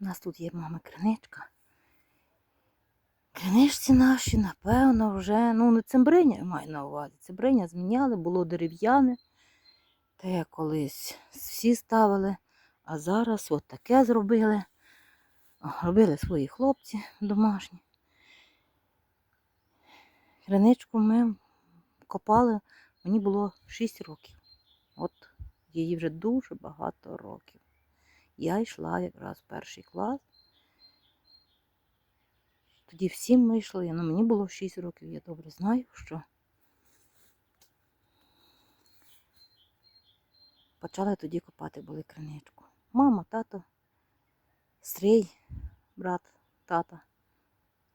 У нас тут є мама криничка. Криничці наші, напевно, вже, ну, не цимбриня маю на увазі. Цимбриня зміняли, було дерев'яне. Те колись всі ставили, а зараз от таке зробили. Робили свої хлопці домашні. Криничку ми копали, мені було 6 років. От її вже дуже багато років. Я йшла якраз в перший клас. Тоді всі ми йшли, ну мені було 6 років, я добре знаю, що почали тоді копати були криничку. Мама, тато, стрій, брат, тата,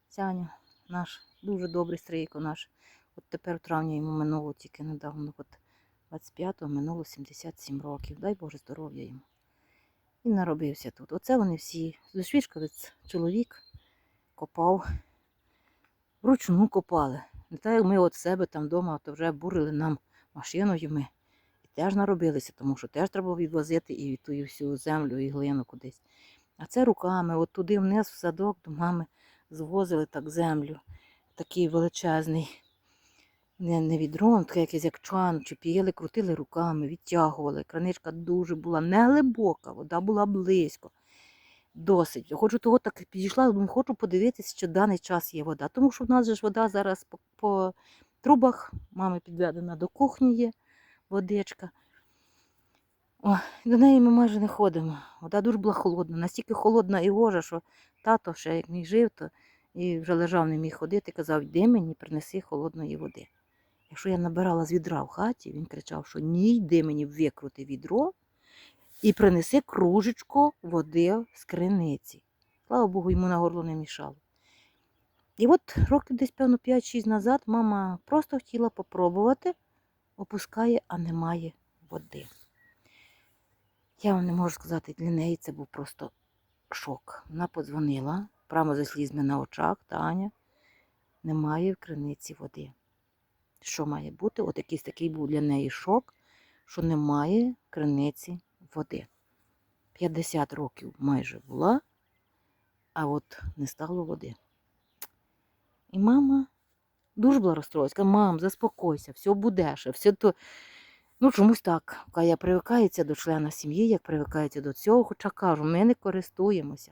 Сяня, наш дуже добрий стрійко наш. От тепер в травні йому минуло тільки недавно, от 25-го минуло 77 років. Дай Боже здоров'я йому. Він наробився тут. Оце вони всі. Зашвішковець чоловік копав. Вручну копали. Не так, як ми от себе там вдома, то вже бурили нам машиною ми. І теж наробилися, тому що теж треба відвозити і ту всю землю і глину кудись. А це руками, от туди вниз в садок до мами звозили так землю. Такий величезний. Не, не відро, таке якесь як чан, чіпіли, крутили руками, відтягували. Краничка дуже була неглибока, вода була близько. Досить. Хочу того так підійшла, думаю, хочу подивитися, що в даний час є вода. Тому що в нас же ж вода зараз по, по трубах, мами підведена до кухні є водичка. О, до неї ми майже не ходимо. Вода дуже була холодна, настільки холодна і гожа, що тато ще як мій жив, то і вже лежав, не міг ходити, казав, йди мені, принеси холодної води. Якщо я набирала з відра в хаті, він кричав, що ні, йди мені викрути відро і принеси кружечку води з криниці. Слава Богу, йому на горло не мішало. І от років десь, певно, 5-6 назад мама просто хотіла попробувати, опускає, а немає води. Я вам не можу сказати, для неї це був просто шок. Вона подзвонила, прямо за слізьми на очах, Таня, немає в криниці води. Що має бути? От якийсь такий був для неї шок, що немає криниці води. 50 років майже була, а от не стало води. І мама дуже була розстроїлась. Каже, мам, заспокойся, все буде ще, все то. Ну, чомусь так. Каже, привикається до члена сім'ї, як привикається до цього, хоча кажу, ми не користуємося.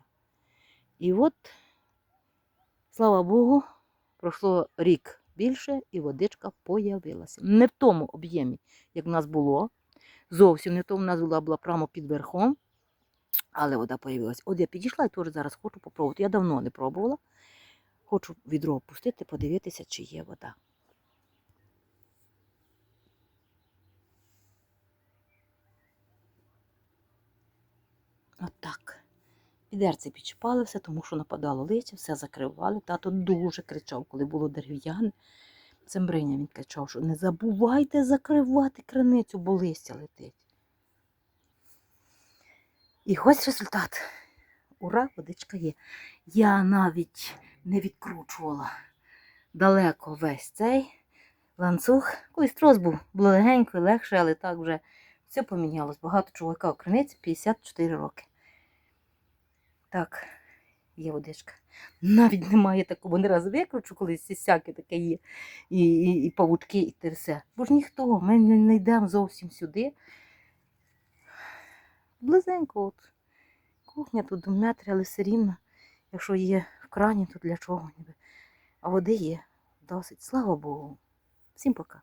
І от, слава Богу, пройшло рік більше, і водичка появилася. Не в тому об'ємі, як в нас було. Зовсім не в тому, в нас була, була прямо під верхом, але вода появилася. От я підійшла і теж зараз хочу попробувати. Я давно не пробувала. Хочу відро опустити, подивитися, чи є вода. Підерці підчіпали все, тому що нападало листя, все закривали. Тато дуже кричав, коли було дерев'яне. Цембриня він кричав, що не забувайте закривати криницю, бо листя летить. І ось результат. Ура, водичка є. Я навіть не відкручувала далеко весь цей ланцюг. Колись трос був, і легше, але так вже все помінялось. Багато чоловіка в криниці 54 роки. Так, є водичка. Навіть немає такого, не раз викручу, коли сісяки таке є, і, і, і павучки, і те все. Бо ж ніхто, ми не, не йдемо зовсім сюди. Близенько от. Кухня тут до метри, але все рівно, якщо є в крані, то для чого ніби. А води є досить. Слава Богу. Всім пока.